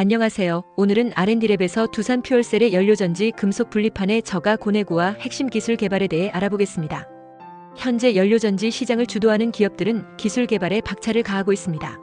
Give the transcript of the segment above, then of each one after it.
안녕하세요. 오늘은 R&D랩에서 두산 퓨얼셀의 연료전지 금속 분리판의 저가 고내구와 핵심 기술 개발에 대해 알아보겠습니다. 현재 연료전지 시장을 주도하는 기업들은 기술 개발에 박차를 가하고 있습니다.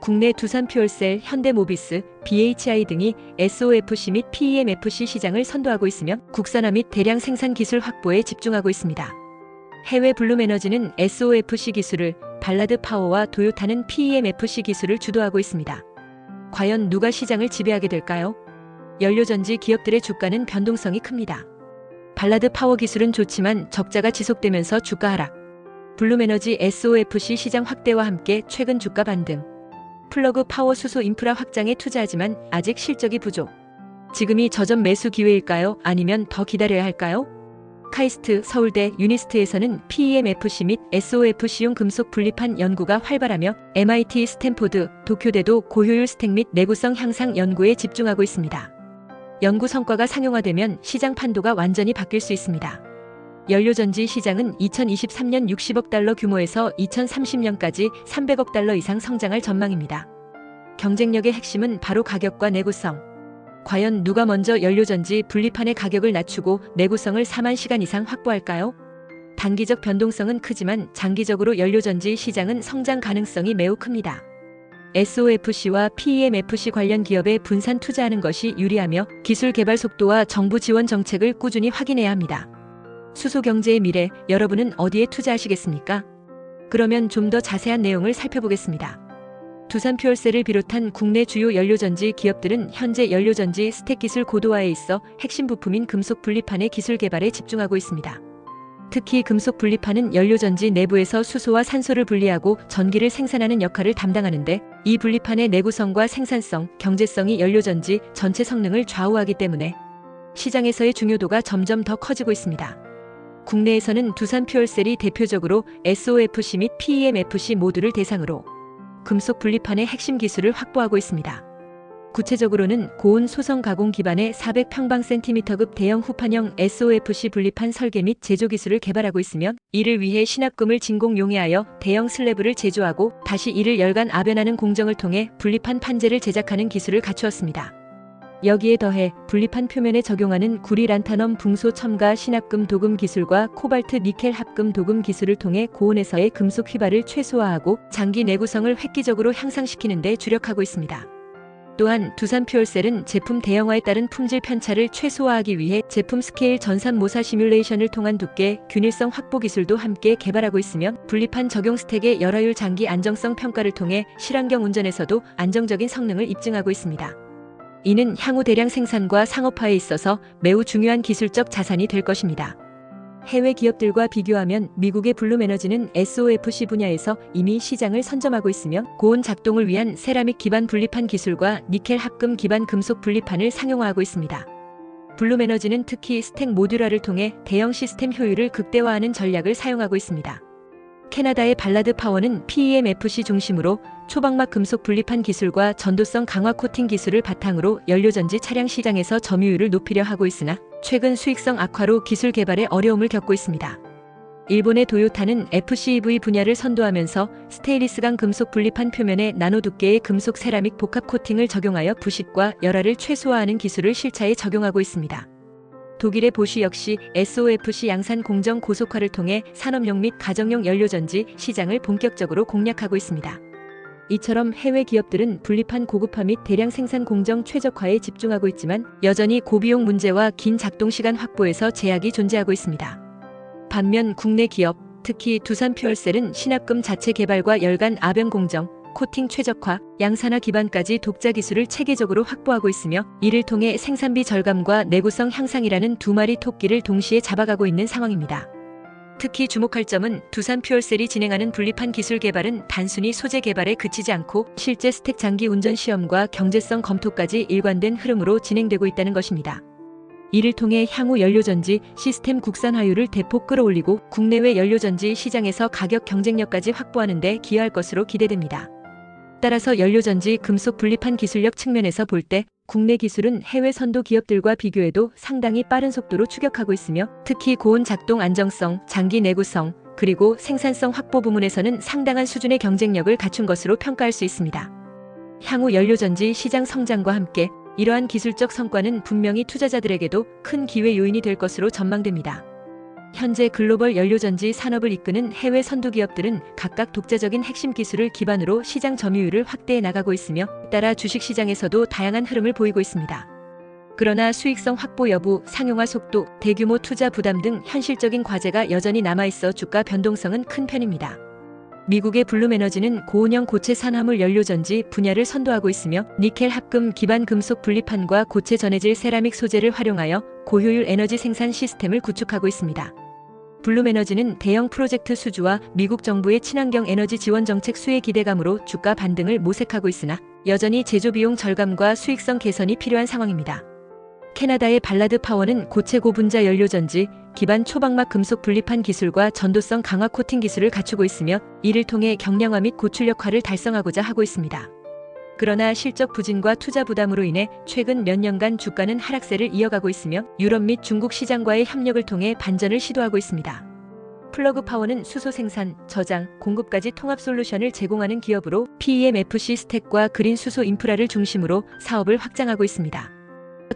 국내 두산 퓨얼셀, 현대모비스, BHI 등이 SOFC 및 PEMFC 시장을 선도하고 있으며 국산화 및 대량 생산 기술 확보에 집중하고 있습니다. 해외 블룸에너지는 SOFC 기술을, 발라드 파워와 도요타는 PEMFC 기술을 주도하고 있습니다. 과연 누가 시장을 지배하게 될까요? 연료전지 기업들의 주가는 변동성이 큽니다. 발라드 파워 기술은 좋지만 적자가 지속되면서 주가 하락. 블룸에너지 SOFC 시장 확대와 함께 최근 주가 반등. 플러그 파워 수소 인프라 확장에 투자하지만 아직 실적이 부족. 지금이 저점 매수 기회일까요? 아니면 더 기다려야 할까요? 카이스트, 서울대, 유니스트에서는 PEMFC 및 SOFC용 금속 분리판 연구가 활발하며 MIT, 스탠포드, 도쿄대도 고효율 스택 및 내구성 향상 연구에 집중하고 있습니다. 연구 성과가 상용화되면 시장 판도가 완전히 바뀔 수 있습니다. 연료전지 시장은 2023년 60억 달러 규모에서 2030년까지 300억 달러 이상 성장할 전망입니다. 경쟁력의 핵심은 바로 가격과 내구성. 과연 누가 먼저 연료전지 분리판의 가격을 낮추고 내구성을 4만 시간 이상 확보할까요? 단기적 변동성은 크지만 장기적으로 연료전지 시장은 성장 가능성이 매우 큽니다. SOFC와 PEMFC 관련 기업에 분산 투자하는 것이 유리하며 기술 개발 속도와 정부 지원 정책을 꾸준히 확인해야 합니다. 수소 경제의 미래, 여러분은 어디에 투자하시겠습니까? 그러면 좀 더 자세한 내용을 살펴보겠습니다. 두산 퓨얼셀을 비롯한 국내 주요 연료전지 기업들은 현재 연료전지 스택 기술 고도화에 있어 핵심 부품인 금속 분리판의 기술 개발에 집중하고 있습니다. 특히 금속 분리판은 연료전지 내부에서 수소와 산소를 분리하고 전기를 생산하는 역할을 담당하는데 이 분리판의 내구성과 생산성, 경제성이 연료전지 전체 성능을 좌우하기 때문에 시장에서의 중요도가 점점 더 커지고 있습니다. 국내에서는 두산 퓨얼셀이 대표적으로 SOFC 및 PEMFC 모듈을 대상으로 금속 분리판의 핵심 기술을 확보하고 있습니다. 구체적으로는 고온 소성 가공 기반의 400평방센티미터급 대형 후판형 SOFC 분리판 설계 및 제조 기술을 개발하고 있으며 이를 위해 신압금을 진공 용해하여 대형 슬래브를 제조하고 다시 이를 열간 아변하는 공정을 통해 분리판 판재를 제작하는 기술을 갖추었습니다. 여기에 더해 분리판 표면에 적용하는 구리 란타넘 붕소 첨가 신압금 도금 기술과 코발트 니켈 합금 도금 기술을 통해 고온에서의 금속 휘발을 최소화하고 장기 내구성을 획기적으로 향상시키는 데 주력하고 있습니다. 또한 두산 퓨얼셀은 제품 대형화에 따른 품질 편차를 최소화하기 위해 제품 스케일 전산 모사 시뮬레이션을 통한 두께, 균일성 확보 기술도 함께 개발하고 있으며 분리판 적용 스택의 열화율 장기 안정성 평가를 통해 실환경 운전에서도 안정적인 성능을 입증하고 있습니다. 이는 향후 대량 생산과 상업화에 있어서 매우 중요한 기술적 자산이 될 것입니다. 해외 기업들과 비교하면 미국의 블룸에너지는 SOFC 분야에서 이미 시장을 선점하고 있으며 고온 작동을 위한 세라믹 기반 분리판 기술과 니켈 합금 기반 금속 분리판을 상용화하고 있습니다. 블룸에너지는 특히 스택 모듈화를 통해 대형 시스템 효율을 극대화하는 전략을 사용하고 있습니다. 캐나다의 발라드 파워는 PEMFC 중심으로 초방막 금속 분리판 기술과 전도성 강화 코팅 기술을 바탕으로 연료전지 차량 시장에서 점유율을 높이려 하고 있으나 최근 수익성 악화로 기술 개발에 어려움을 겪고 있습니다. 일본의 도요타는 FCEV 분야를 선도하면서 스테인리스강 금속 분리판 표면에 나노 두께의 금속 세라믹 복합 코팅을 적용하여 부식과 열화를 최소화하는 기술을 실차에 적용하고 있습니다. 독일의 보쉬 역시 SOFC 양산 공정 고속화를 통해 산업용 및 가정용 연료전지 시장을 본격적으로 공략하고 있습니다. 이처럼 해외 기업들은 분리판 고급화 및 대량 생산 공정 최적화에 집중하고 있지만 여전히 고비용 문제와 긴 작동 시간 확보에서 제약이 존재하고 있습니다. 반면 국내 기업, 특히 두산 퓨얼셀은 신압금 자체 개발과 열간 아변 공정, 코팅 최적화, 양산화 기반까지 독자 기술을 체계적으로 확보하고 있으며 이를 통해 생산비 절감과 내구성 향상이라는 두 마리 토끼를 동시에 잡아가고 있는 상황입니다. 특히 주목할 점은 두산 퓨얼셀이 진행하는 분리판 기술 개발은 단순히 소재 개발에 그치지 않고 실제 스택 장기 운전 시험과 경제성 검토까지 일관된 흐름으로 진행되고 있다는 것입니다. 이를 통해 향후 연료전지 시스템 국산화율을 대폭 끌어올리고 국내외 연료전지 시장에서 가격 경쟁력까지 확보하는 데 기여할 것으로 기대됩니다. 따라서 연료전지 금속 분리판 기술력 측면에서 볼때 국내 기술은 해외 선도 기업들과 비교해도 상당히 빠른 속도로 추격하고 있으며 특히 고온 작동 안정성, 장기 내구성, 그리고 생산성 확보 부문에서는 상당한 수준의 경쟁력을 갖춘 것으로 평가할 수 있습니다. 향후 연료전지 시장 성장과 함께 이러한 기술적 성과는 분명히 투자자들에게도 큰 기회 요인이 될 것으로 전망됩니다. 현재 글로벌 연료전지 산업을 이끄는 해외 선두 기업들은 각각 독자적인 핵심 기술을 기반으로 시장 점유율을 확대해 나가고 있으며 따라 주식 시장에서도 다양한 흐름을 보이고 있습니다. 그러나 수익성 확보 여부, 상용화 속도, 대규모 투자 부담 등 현실적인 과제가 여전히 남아있어 주가 변동성은 큰 편입니다. 미국의 블룸에너지는 고운형 고체 산화물 연료전지 분야를 선도하고 있으며 니켈 합금 기반 금속 분리판과 고체 전해질 세라믹 소재를 활용하여 고효율 에너지 생산 시스템을 구축하고 있습니다. 블룸에너지는 대형 프로젝트 수주와 미국 정부의 친환경 에너지 지원 정책 수혜 기대감으로 주가 반등을 모색하고 있으나 여전히 제조 비용 절감과 수익성 개선이 필요한 상황입니다. 캐나다의 발라드 파워는 고체 고분자 연료전지, 기반 초박막 금속 분리판 기술과 전도성 강화 코팅 기술을 갖추고 있으며 이를 통해 경량화 및 고출 역할을 달성하고자 하고 있습니다. 그러나 실적 부진과 투자 부담으로 인해 최근 몇 년간 주가는 하락세를 이어가고 있으며 유럽 및 중국 시장과의 협력을 통해 반전을 시도하고 있습니다. 플러그 파워는 수소 생산, 저장, 공급까지 통합 솔루션을 제공하는 기업으로 PEMFC 스택과 그린 수소 인프라를 중심으로 사업을 확장하고 있습니다.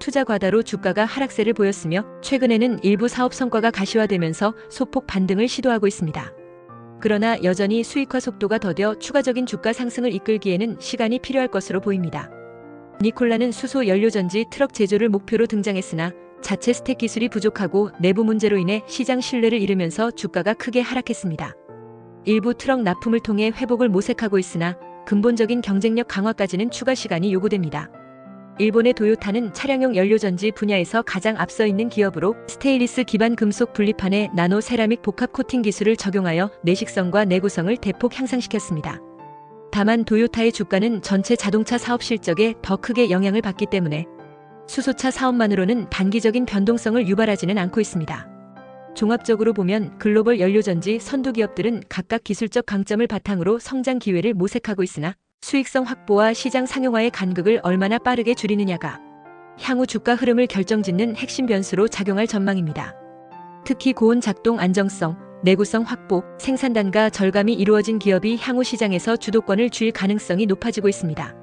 투자 과다로 주가가 하락세를 보였으며 최근에는 일부 사업 성과가 가시화되면서 소폭 반등을 시도하고 있습니다. 그러나 여전히 수익화 속도가 더뎌 추가적인 주가 상승을 이끌기에는 시간이 필요할 것으로 보입니다. 니콜라는 수소 연료전지 트럭 제조를 목표로 등장했으나 자체 스택 기술이 부족하고 내부 문제로 인해 시장 신뢰를 잃으면서 주가가 크게 하락했습니다. 일부 트럭 납품을 통해 회복을 모색하고 있으나 근본적인 경쟁력 강화까지는 추가 시간이 요구됩니다. 일본의 도요타는 차량용 연료전지 분야에서 가장 앞서 있는 기업으로 스테인리스 기반 금속 분리판에 나노 세라믹 복합 코팅 기술을 적용하여 내식성과 내구성을 대폭 향상시켰습니다. 다만 도요타의 주가는 전체 자동차 사업 실적에 더 크게 영향을 받기 때문에 수소차 사업만으로는 단기적인 변동성을 유발하지는 않고 있습니다. 종합적으로 보면 글로벌 연료전지 선두 기업들은 각각 기술적 강점을 바탕으로 성장 기회를 모색하고 있으나 수익성 확보와 시장 상용화의 간극을 얼마나 빠르게 줄이느냐가 향후 주가 흐름을 결정짓는 핵심 변수로 작용할 전망입니다. 특히 고온 작동 안정성, 내구성 확보, 생산 단가 절감이 이루어진 기업이 향후 시장에서 주도권을 쥘 가능성이 높아지고 있습니다.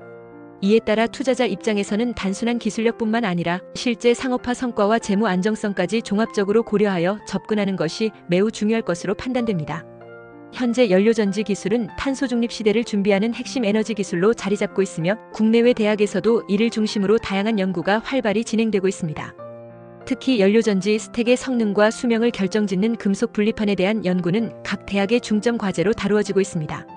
이에 따라 투자자 입장에서는 단순한 기술력뿐만 아니라 실제 상업화 성과와 재무 안정성까지 종합적으로 고려하여 접근하는 것이 매우 중요할 것으로 판단됩니다. 현재 연료전지 기술은 탄소 중립 시대를 준비하는 핵심 에너지 기술로 자리 잡고 있으며 국내외 대학에서도 이를 중심으로 다양한 연구가 활발히 진행되고 있습니다. 특히 연료전지 스택의 성능과 수명을 결정짓는 금속 분리판에 대한 연구는 각 대학의 중점 과제로 다루어지고 있습니다.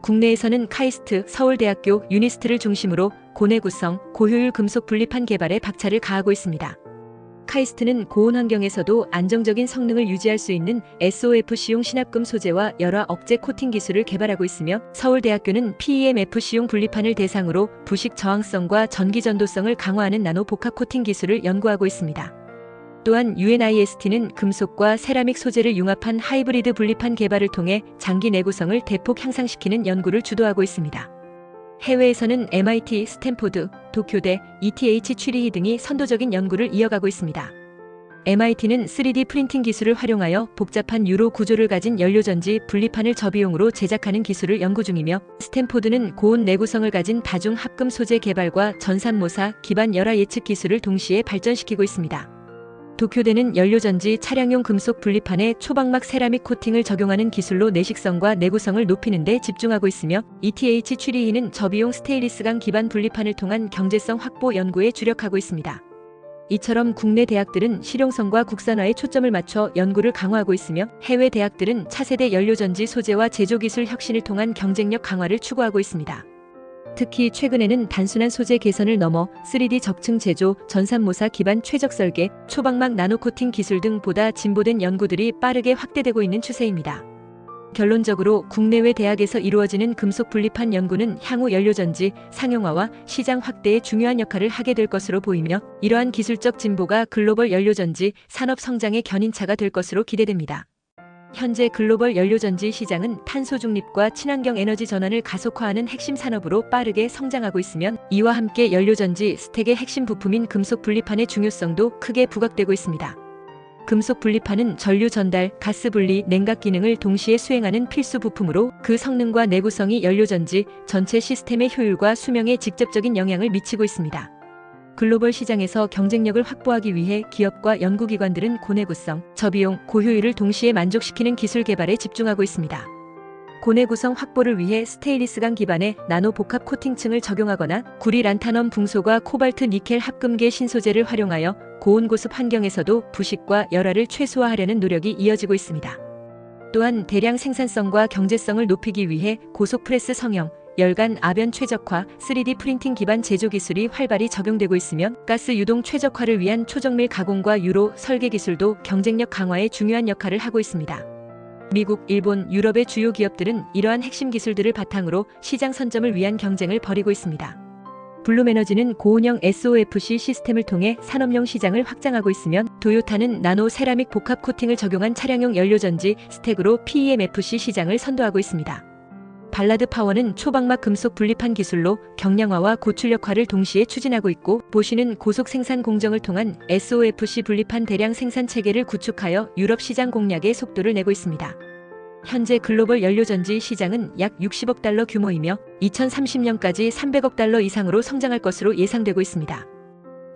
국내에서는 카이스트, 서울대학교, 유니스트를 중심으로 고내 구성, 고효율 금속 분리판 개발에 박차를 가하고 있습니다. 카이스트는 고온 환경에서도 안정적인 성능을 유지할 수 있는 SOFC용 신합금 소재와 열화 억제 코팅 기술을 개발하고 있으며 서울대학교는 PEMFC용 분리판을 대상으로 부식 저항성과 전기 전도성을 강화하는 나노 복합 코팅 기술을 연구하고 있습니다. 또한 UNIST는 금속과 세라믹 소재를 융합한 하이브리드 분리판 개발을 통해 장기 내구성을 대폭 향상시키는 연구를 주도하고 있습니다. 해외에서는 MIT, 스탠포드, 도쿄대, ETH 취리히 등이 선도적인 연구를 이어가고 있습니다. MIT는 3D 프린팅 기술을 활용하여 복잡한 유로 구조를 가진 연료전지 분리판을 저비용으로 제작하는 기술을 연구 중이며 스탠포드는 고온 내구성을 가진 다중 합금 소재 개발과 전산모사 기반 열화 예측 기술을 동시에 발전시키고 있습니다. 도쿄대는 연료전지 차량용 금속 분리판에 초박막 세라믹 코팅을 적용하는 기술로 내식성과 내구성을 높이는 데 집중하고 있으며 ETH 취리히는 저비용 스테인리스강 기반 분리판을 통한 경제성 확보 연구에 주력하고 있습니다. 이처럼 국내 대학들은 실용성과 국산화에 초점을 맞춰 연구를 강화하고 있으며 해외 대학들은 차세대 연료전지 소재와 제조기술 혁신을 통한 경쟁력 강화를 추구하고 있습니다. 특히 최근에는 단순한 소재 개선을 넘어 3D 적층 제조, 전산모사 기반 최적 설계, 초박막 나노코팅 기술 등 보다 진보된 연구들이 빠르게 확대되고 있는 추세입니다. 결론적으로 국내외 대학에서 이루어지는 금속 분리판 연구는 향후 연료전지 상용화와 시장 확대에 중요한 역할을 하게 될 것으로 보이며 이러한 기술적 진보가 글로벌 연료전지 산업 성장의 견인차가 될 것으로 기대됩니다. 현재 글로벌 연료전지 시장은 탄소 중립과 친환경 에너지 전환을 가속화하는 핵심 산업으로 빠르게 성장하고 있으면 이와 함께 연료전지 스택의 핵심 부품인 금속 분리판의 중요성도 크게 부각되고 있습니다. 금속 분리판은 전류 전달, 가스 분리, 냉각 기능을 동시에 수행하는 필수 부품으로 그 성능과 내구성이 연료전지 전체 시스템의 효율과 수명에 직접적인 영향을 미치고 있습니다. 글로벌 시장에서 경쟁력을 확보하기 위해 기업과 연구기관들은 고내구성, 저비용, 고효율을 동시에 만족시키는 기술 개발에 집중하고 있습니다. 고내구성 확보를 위해 스테인리스강 기반의 나노 복합 코팅층을 적용하거나 구리 란타넘 붕소과 코발트 니켈 합금계 신소재를 활용하여 고온 고습 환경에서도 부식과 열화를 최소화하려는 노력이 이어지고 있습니다. 또한 대량 생산성과 경제성을 높이기 위해 고속 프레스 성형, 열간 아변 최적화, 3D 프린팅 기반 제조 기술이 활발히 적용되고 있으며 가스 유동 최적화를 위한 초정밀 가공과 유로 설계 기술도 경쟁력 강화에 중요한 역할을 하고 있습니다. 미국, 일본, 유럽의 주요 기업들은 이러한 핵심 기술들을 바탕으로 시장 선점을 위한 경쟁을 벌이고 있습니다. 블룸에너지는 고온형 SOFC 시스템을 통해 산업용 시장을 확장하고 있으며 도요타는 나노 세라믹 복합 코팅을 적용한 차량용 연료전지 스택으로 PEMFC 시장을 선도하고 있습니다. 발라드 파워는 초방막 금속 분리판 기술로 경량화와 고출력화를 동시에 추진하고 있고 보시는 고속 생산 공정을 통한 SOFC 분리판 대량 생산 체계를 구축하여 유럽 시장 공략에 속도를 내고 있습니다. 현재 글로벌 연료전지 시장은 약 60억 달러 규모이며 2030년까지 300억 달러 이상으로 성장할 것으로 예상되고 있습니다.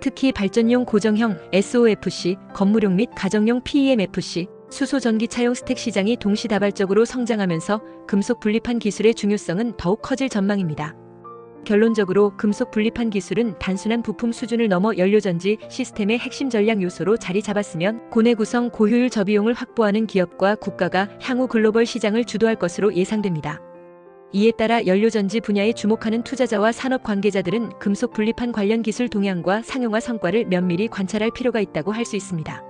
특히 발전용 고정형 SOFC, 건물용 및 가정용 PEMFC, 수소 전기차용 스택 시장이 동시다발적으로 성장하면서 금속 분리판 기술의 중요성은 더욱 커질 전망입니다. 결론적으로 금속 분리판 기술은 단순한 부품 수준을 넘어 연료전지 시스템의 핵심 전략 요소로 자리 잡았으면 고내 구성 고효율 저비용을 확보하는 기업과 국가가 향후 글로벌 시장을 주도할 것으로 예상됩니다. 이에 따라 연료전지 분야에 주목하는 투자자와 산업 관계자들은 금속 분리판 관련 기술 동향과 상용화 성과를 면밀히 관찰할 필요가 있다고 할 수 있습니다.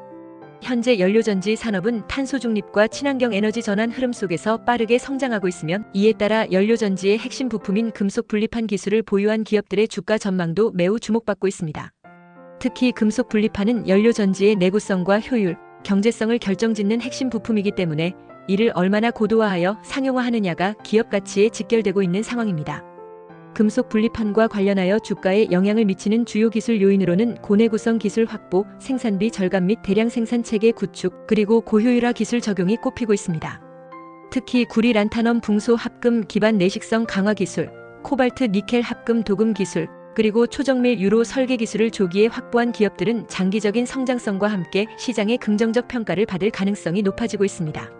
현재 연료전지 산업은 탄소 중립과 친환경 에너지 전환 흐름 속에서 빠르게 성장하고 있으며 이에 따라 연료전지의 핵심 부품인 금속 분리판 기술을 보유한 기업들의 주가 전망도 매우 주목받고 있습니다. 특히 금속 분리판은 연료전지의 내구성과 효율, 경제성을 결정짓는 핵심 부품이기 때문에 이를 얼마나 고도화하여 상용화하느냐가 기업 가치에 직결되고 있는 상황입니다. 금속 분리판과 관련하여 주가에 영향을 미치는 주요 기술 요인으로는 고내 구성 기술 확보, 생산비 절감 및 대량 생산 체계 구축, 그리고 고효율화 기술 적용이 꼽히고 있습니다. 특히 구리 란타넘 붕소 합금 기반 내식성 강화 기술, 코발트 니켈 합금 도금 기술, 그리고 초정밀 유로 설계 기술을 조기에 확보한 기업들은 장기적인 성장성과 함께 시장의 긍정적 평가를 받을 가능성이 높아지고 있습니다.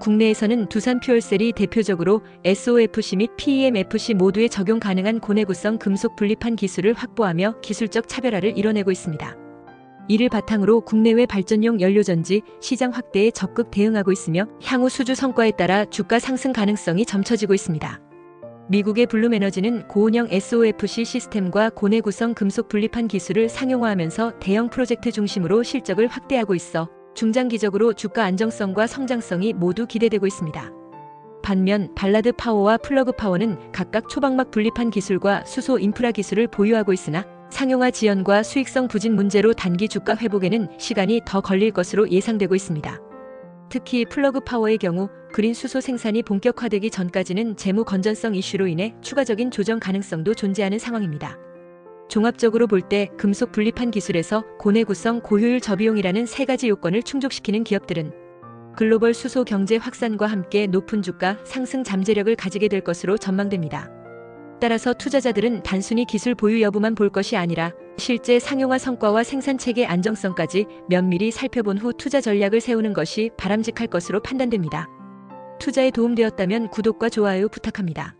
국내에서는 두산 퓨얼셀이 대표적으로 SOFC 및 PEMFC 모두에 적용 가능한 고내구성 금속 분리판 기술을 확보하며 기술적 차별화를 이뤄내고 있습니다. 이를 바탕으로 국내외 발전용 연료전지 시장 확대에 적극 대응하고 있으며 향후 수주 성과에 따라 주가 상승 가능성이 점쳐지고 있습니다. 미국의 블룸에너지는 고온형 SOFC 시스템과 고내구성 금속 분리판 기술을 상용화하면서 대형 프로젝트 중심으로 실적을 확대하고 있어 중장기적으로 주가 안정성과 성장성이 모두 기대되고 있습니다. 반면 발라드 파워와 플러그 파워는 각각 초방막 분리판 기술과 수소 인프라 기술을 보유하고 있으나 상용화 지연과 수익성 부진 문제로 단기 주가 회복에는 시간이 더 걸릴 것으로 예상되고 있습니다. 특히 플러그 파워의 경우 그린 수소 생산이 본격화되기 전까지는 재무 건전성 이슈로 인해 추가적인 조정 가능성도 존재하는 상황입니다. 종합적으로 볼 때 금속 분리판 기술에서 고내 구성 고효율 저비용이라는 세 가지 요건을 충족시키는 기업들은 글로벌 수소 경제 확산과 함께 높은 주가 상승 잠재력을 가지게 될 것으로 전망됩니다. 따라서 투자자들은 단순히 기술 보유 여부만 볼 것이 아니라 실제 상용화 성과와 생산 체계 안정성까지 면밀히 살펴본 후 투자 전략을 세우는 것이 바람직할 것으로 판단됩니다. 투자에 도움되었다면 구독과 좋아요 부탁합니다.